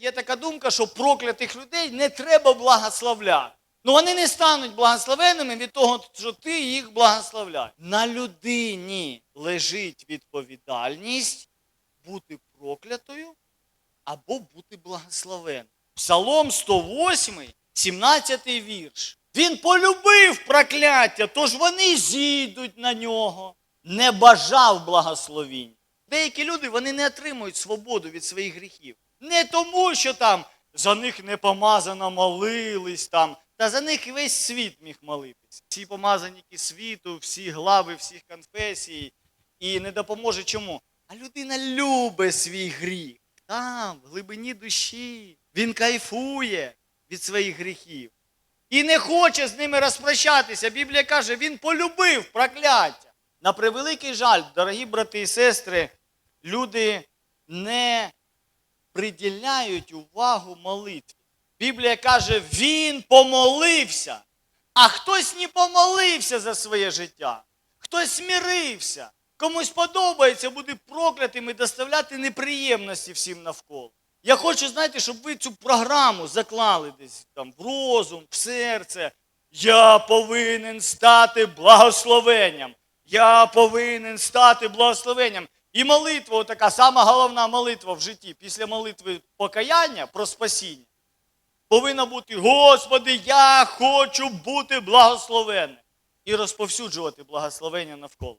є така думка, що проклятих людей не треба благословляти. Ну вони не стануть благословенними від того, що ти їх благословляєш. На людині лежить відповідальність бути проклятою або бути благословенним. Псалом 108, 17 вірш. Він полюбив прокляття, тож вони зійдуть на нього. Не бажав благословінь. Деякі люди вони не отримують свободу від своїх гріхів. Не тому, що там за них не помазано молились там, та за них весь світ міг молитись. Всі помазаніки світу, всі глави, всіх конфесій. І не допоможе чому? А людина любить свій гріх. Там, в глибині душі. Він кайфує від своїх гріхів. І не хоче з ними розпрощатися. Біблія каже, він полюбив прокляття. На превеликий жаль, дорогі брати і сестри, люди не приділяють увагу молитві. Біблія каже, він помолився, а хтось не помолився за своє життя, хтось смірився. Комусь подобається бути проклятим і доставляти неприємності всім навколо. Я хочу, знаєте, щоб ви цю програму заклали десь там в розум, в серце. Я повинен стати благословенням. Я повинен стати благословенням. І молитва, така сама головна молитва в житті, після молитви покаяння про спасіння, повинна бути: Господи, я хочу бути благословенним і розповсюджувати благословення навколо.